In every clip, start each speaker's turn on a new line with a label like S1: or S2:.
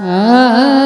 S1: 嗯。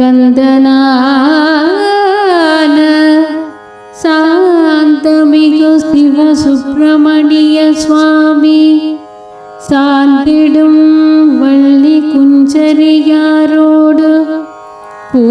S1: സ്കന്ദനാന സാന്തമികു ശിവസുബ്രഹ്മണ്യ സ്വാമി. സാന്തിടും വള്ളി കുഞ്ചരിയാരോട് പൂ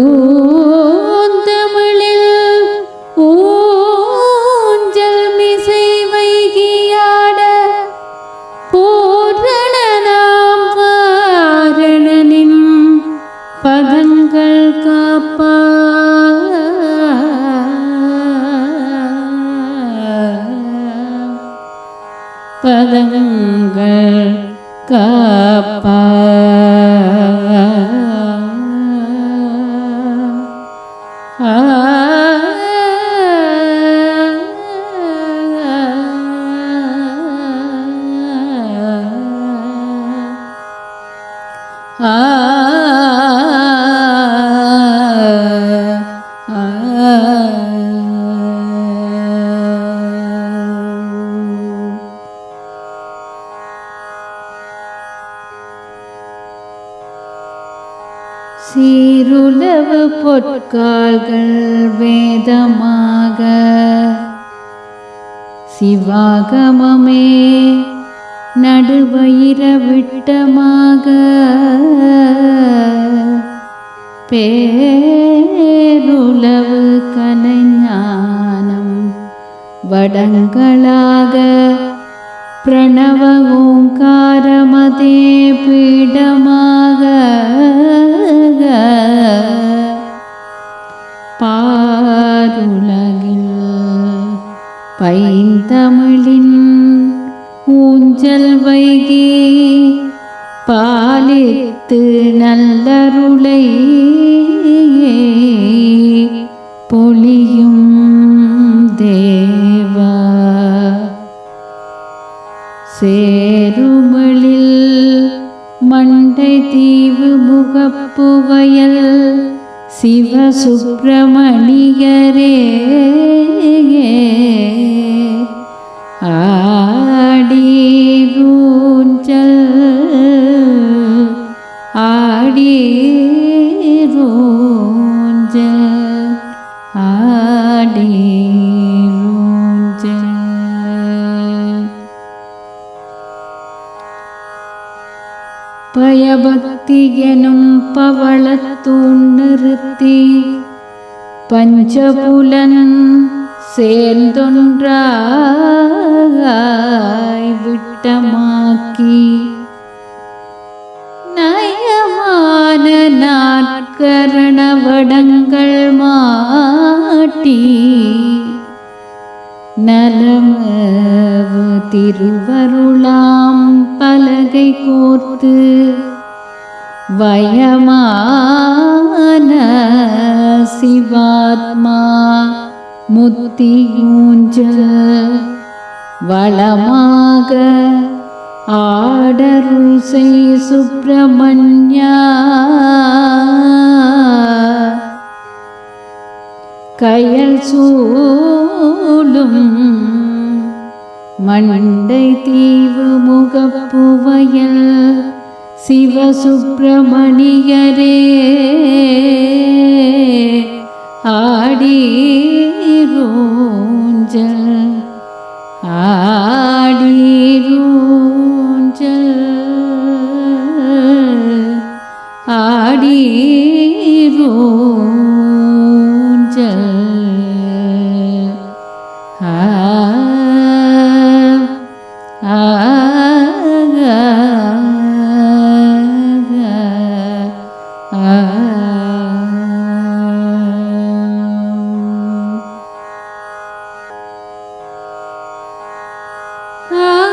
S1: பொற்கால்கள் வேதமாக. சிவாகமமே நடுவயிர விட்டமாக. பேருளவு கலைஞானம் வடங்களாக பிரணவ ஓங்காரமதே பீடமாக. பயபக்தி எனும் பவளத்தூண் நிறுத்தி பஞ்சபுலன் சேர்ந்தொன்றாய் விட்டமாக்கி. நயமான நாட்கரணவடங்கள் மாட்டி நலமவு திருவருளாம் பலகை கோர்த்து வயமான சிவாத்மா முத்தியூஞ்சல் வளமாக ஆடருள் செய் சுப்பிரமணியா. கயல் சூழும் மண்டை தீவு முகப்புவயல் சிவசுப்பிரமணியரே ஆடீரூஞ்சல் ஆடீரூஞ்சல் ஆடீரூஞ்சல் Ah.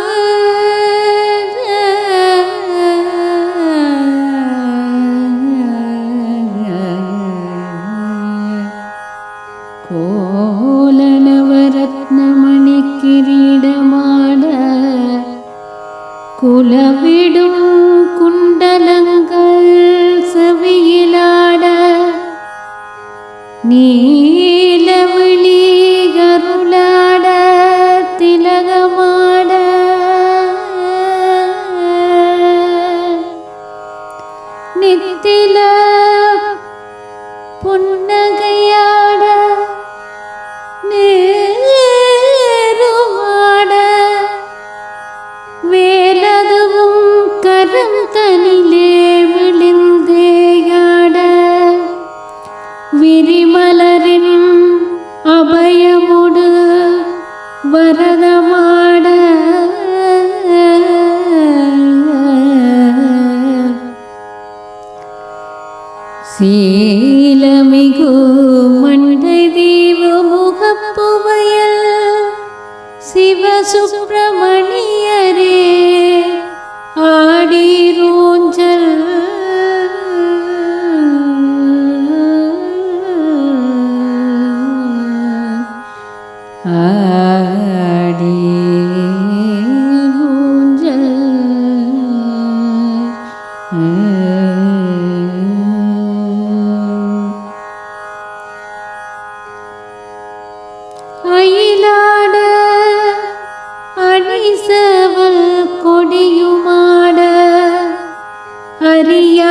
S1: அறிய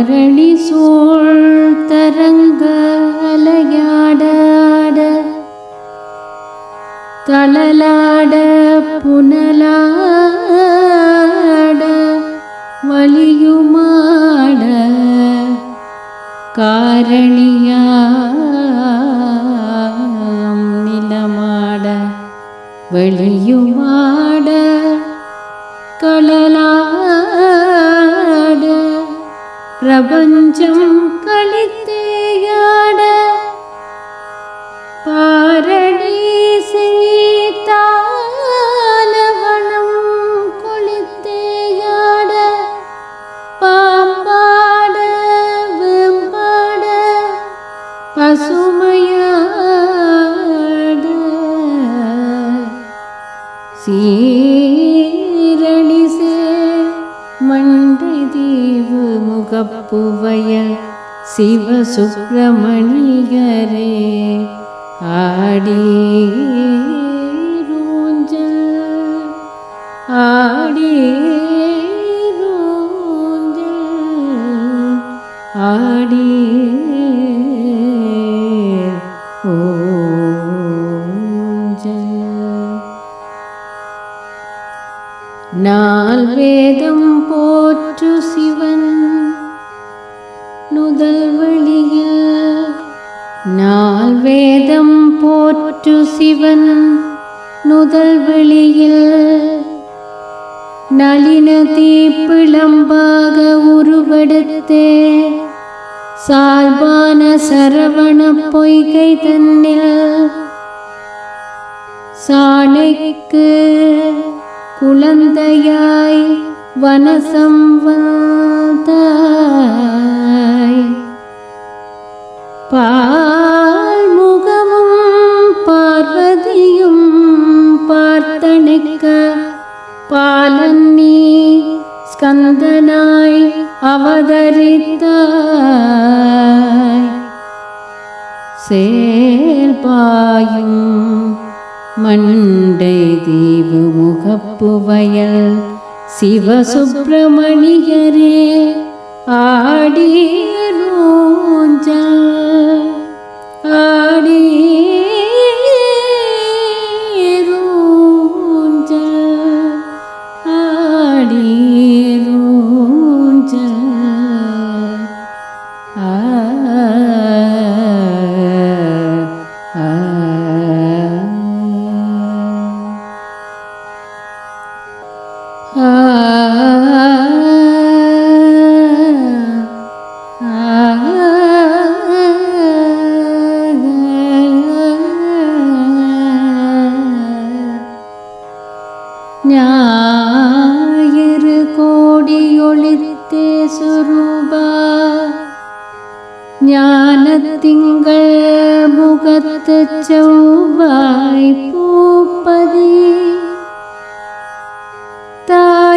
S1: அரளி சூழ் தரங்க அலையாடாட தளலாட புனலாட. வலியுமாட. காரணியாம் நிலமாட. வெளியுமா பசுமையாட சீரழிசே மன்றி தீவு முகப்புவயல் சிவசுப்பிரமணியரே ஆடி ரூஞ்சல் ஆடி ஆடி நாரேதம் போற்று சிவன். நுதல் வழியில் நால் வேதம் போற்று சிவன். நுதல் வெளியில் நளின தீப்பிளம்பாக உருவெடுத்தே. சால்பான சரவண பொய்கை தன்னில் சாணைக்கு குழந்தையாய் வனசம் வந்தாய். பால் முகமும் பார்வதியும் பார்த்தணிக்க பாலன் நீ ஸ்கந்தனாய் அவதரித்தாய். சேர்பாயும் மண்டை தீவு முகப்பு வயல் சிவசுப்பிரமணியரே ஆடீரூஞ்சல் ரோஞ்சா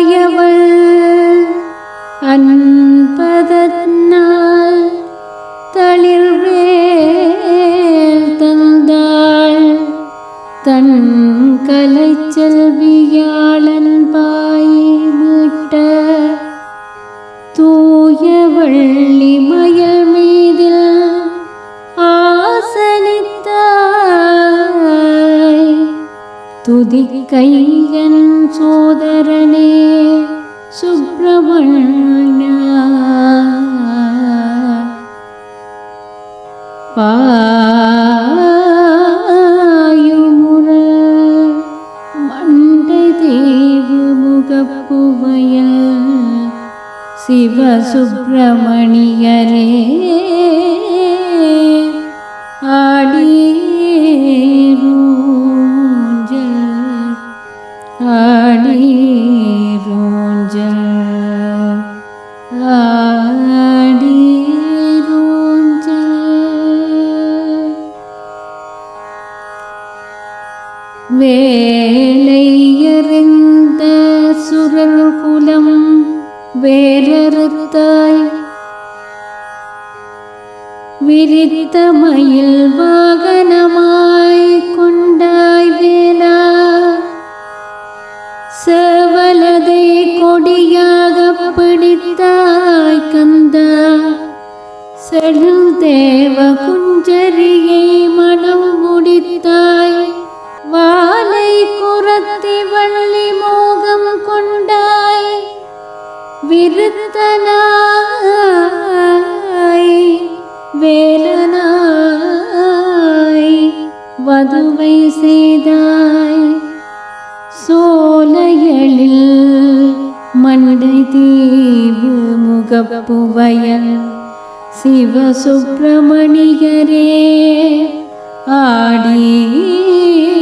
S1: ആയവൾ അൻപതന്നാ மதுவை செய்தாய். சோலையலில் மண்டை தீவு முகப்புவயல். சிவசுப்பிரமணியரே ஆடீரூஞ்சல்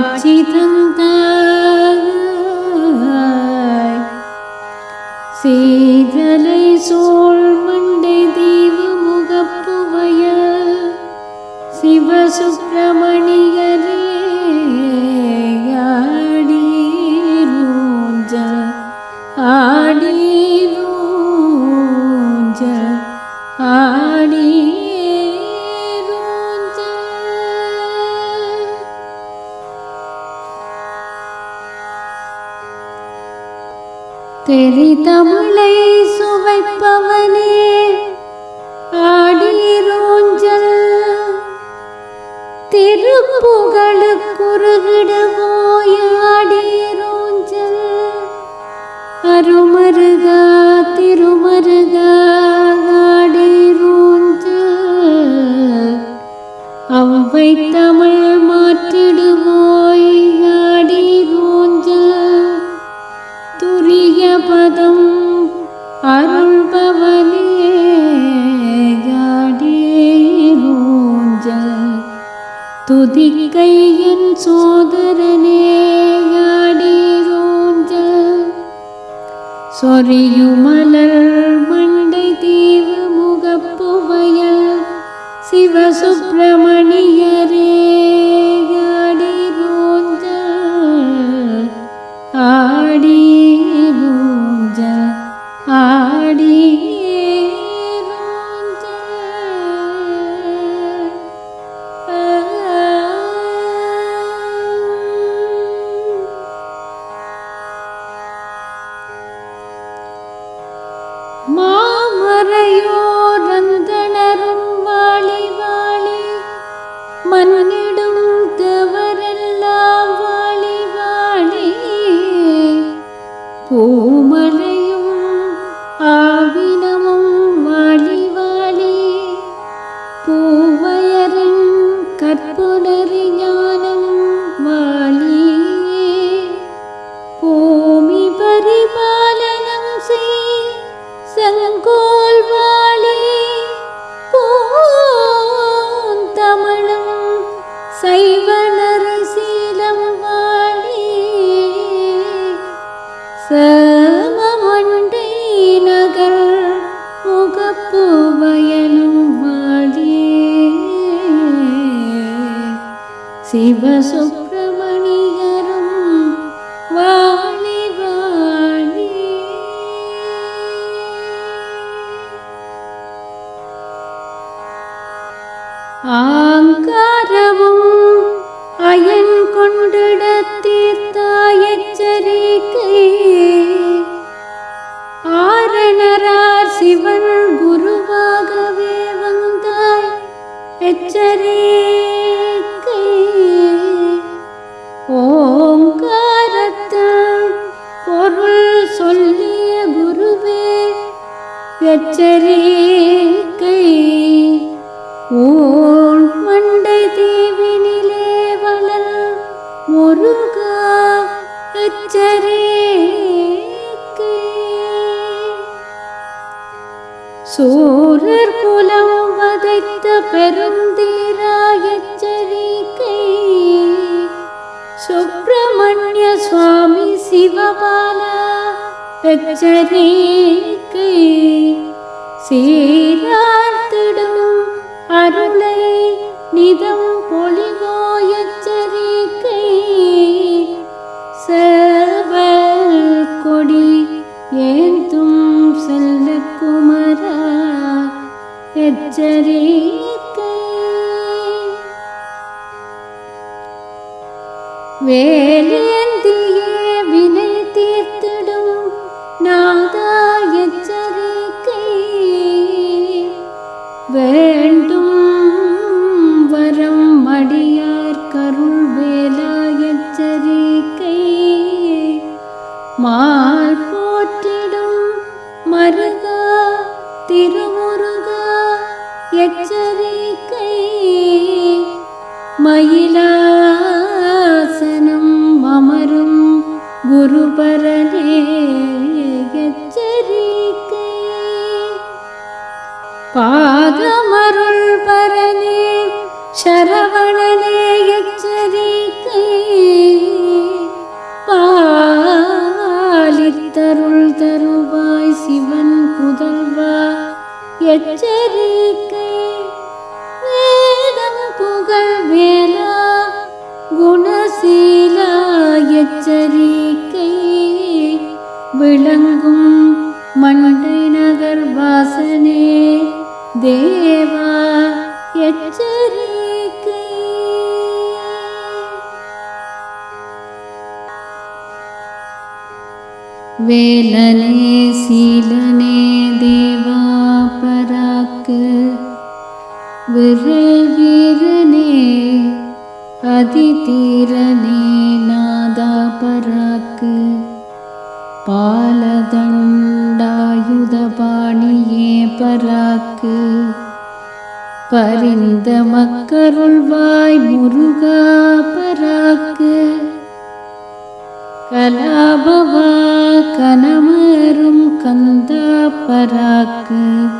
S1: चित्त சிவசுக் எச்சரிக்கை சீரார்த்திடும் அருளை நிதம் பொழிவோ எச்சரிக்கை செவல் கொடி ஏந்தும் செல்ல குமரா எச்சரிக்கை வேலேந்திய எச்சரிக்கை வேதம் புகழ் வேலா குணசீலா எச்சரிக்கை விளங்கும் மண்டை நகர் வாசனே தேவா எச்சரிக்கை வேலனே சீலனே தேவா பராக்கு விரல் வீரனே அதிதீரனே நாதா பராக்கு. பாலதண்டாயுதபாணியே பராக்கு. பரிந்த மக்கருள்வாய் முருகா பராக்கு. கலாபவா கனமரும் கந்தா பராக்கு.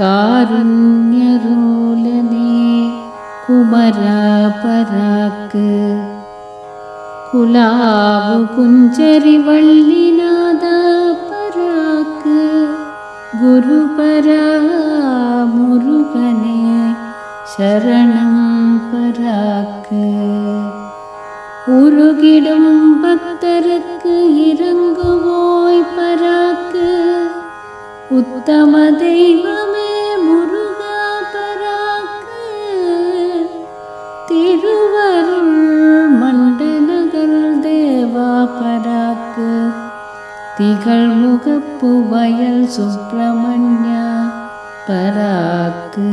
S1: കാരുണ്യറൂലനേ കുമരാപരാക്ക്. കുലാവു പുഞ്ചരിവള്ളിനാഥ പരാക്ക്. ഗുരുപരാ മുരുകനെ ശരണം പരാക്ക്. ഉരുകിടും ഭക്തർക്ക് ഇറങ്ങുവോയ് പരാക്ക്. ഉത്തമ ദൈവമേ பராக்கு திகழ் முகப்பு வயல் சுப்பிரமணியா பராக்கு.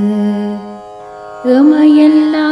S1: எமையெல்லாம்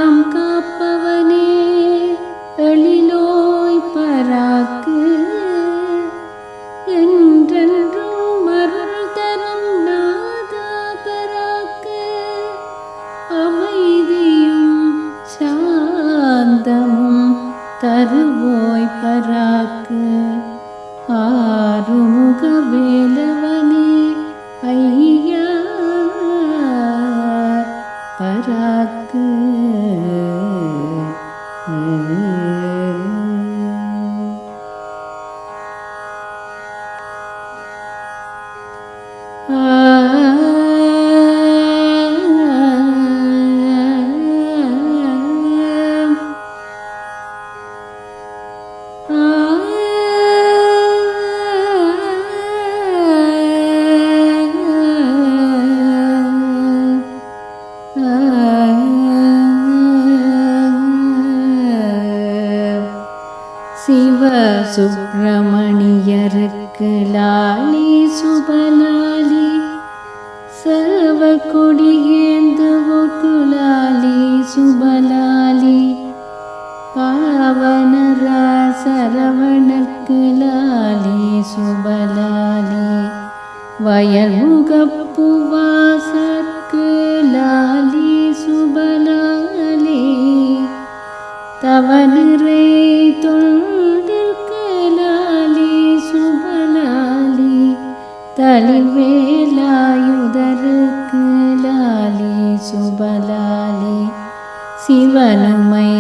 S1: và nương mây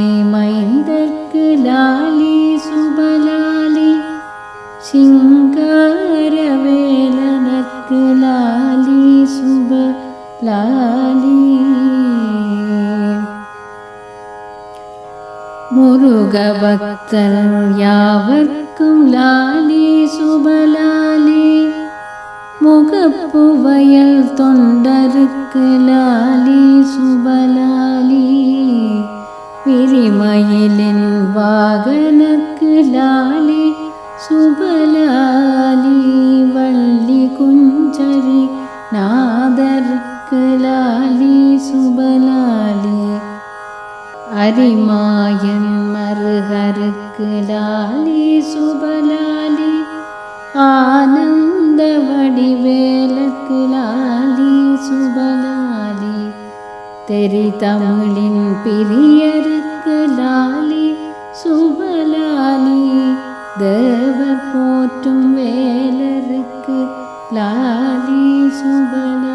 S1: ആർക്ക് ലാലി സുബലാലി ആനന്ദ വടിവേലക്ക് ലാലി സുബലാലി തെരി തമിഴിൻ പിരിയർക്ക് ലാലി സുബലാലി ദേവർ പോറ്റും വേലർക്ക് ലാലി സുബലാലി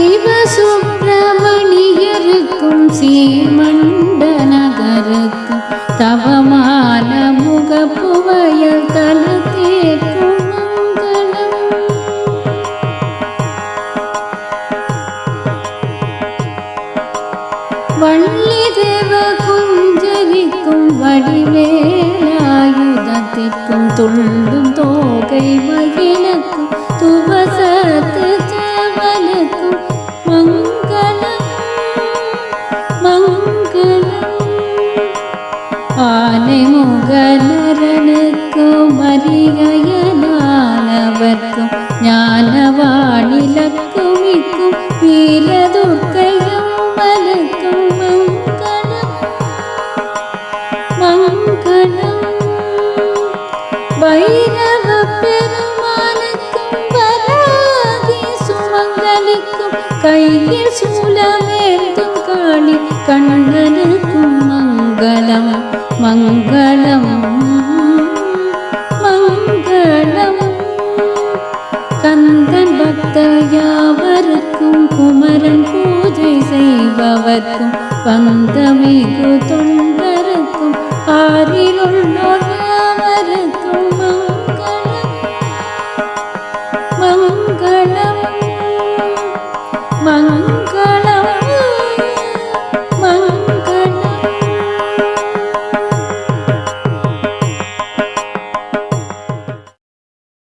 S1: சிவசுப்பிரமணியருக்கும் சீமண்டன